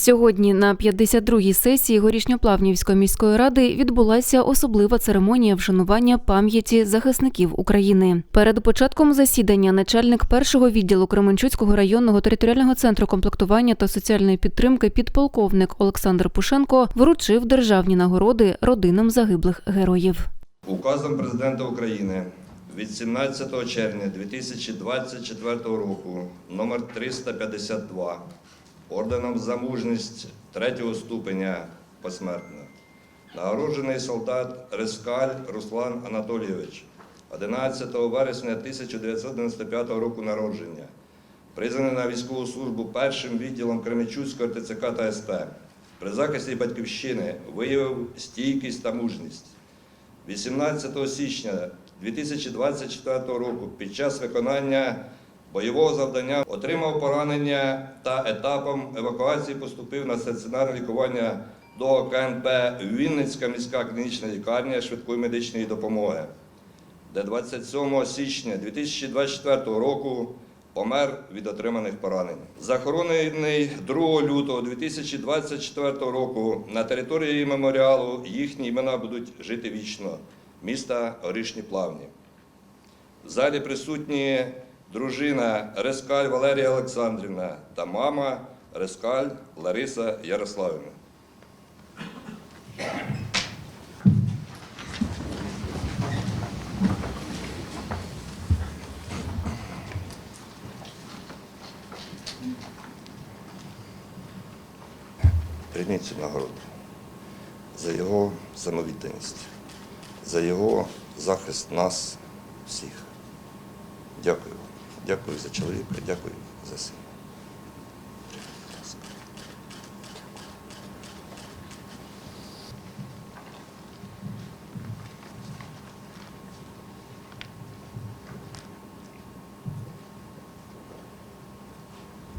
Сьогодні на 52-й сесії Горішньоплавнівської міської ради відбулася особлива церемонія вшанування пам'яті захисників України. Перед початком засідання начальник першого відділу Кременчуцького районного територіального центру комплектування та соціальної підтримки підполковник Олександр Пушенко вручив державні нагороди родинам загиблих героїв. Указом Президента України від 17 червня 2024 року номер 352 орденом за мужність третього ступеня посмертно нагороджений солдат Рескаль Руслан Анатолійович 11 вересня 1995 року народження, призваний на військову службу першим відділом Кременчуцького ТЦК та СП. При захисті батьківщини виявив стійкість та мужність. 18 січня 2024 року під час виконання бойового завдання отримав поранення та етапом евакуації поступив на стаціонарне лікування до КНП Вінницька міська клінічна лікарня швидкої медичної допомоги, де 27 січня 2024 року помер від отриманих поранень. Захоронений 2 лютого 2024 року на території меморіалу їхні імена будуть жити вічно міста Горішні Плавні. В залі присутні дружина Рескаль Валерія Олександрівна та мама Рескаль Лариса Ярославівна. Прийміть цю нагороду за його самовідданість, за його захист нас всіх. Дякую. Дякую за чоловіка, дякую за сина.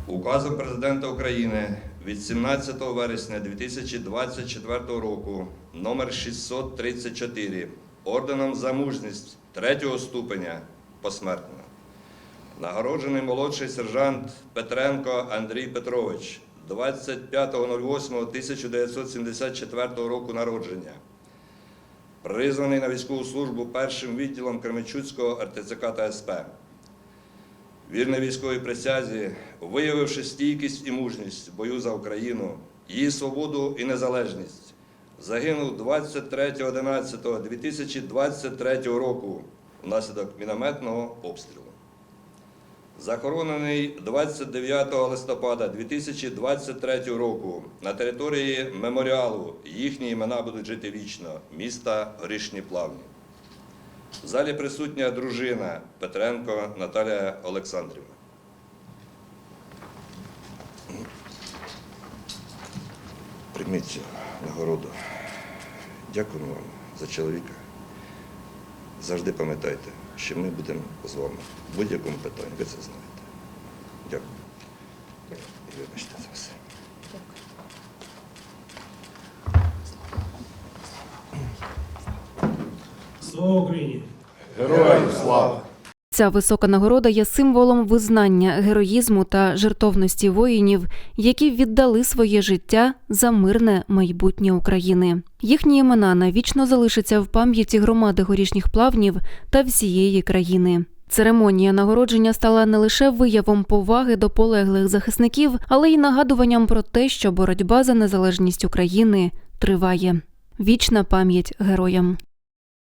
Указом Президента України від 17 вересня 2024 року номер 634 орденом за мужність третього ступеня посмертно. Нагороджений молодший сержант Петренко Андрій Петрович 25.08.1974 року народження. Призваний на військову службу першим відділом Кременчуцького РТЦК та СП. Вірний військовій присязі, виявивши стійкість і мужність в бою за Україну, її свободу і незалежність, загинув 23.11.2023 року внаслідок мінометного обстрілу. Захоронений 29 листопада 2023 року на території меморіалу їхні імена будуть жити вічно міста Горішні Плавні. В залі присутня дружина Петренко Наталія Олександрівна. Прийміть нагороду. Дякуємо вам за чоловіка. Завжди пам'ятайте, що ми будемо з вами в будь-якому питанні. Ви це знаєте. Дякую. І вибачте за все. Слава Україні! Героям слава! Ця висока нагорода є символом визнання героїзму та жертовності воїнів, які віддали своє життя за мирне майбутнє України. Їхні імена навічно залишаться в пам'яті громади горішніх плавнів та всієї країни. Церемонія нагородження стала не лише виявом поваги до полеглих захисників, але й нагадуванням про те, що боротьба за незалежність України триває. Вічна пам'ять героям.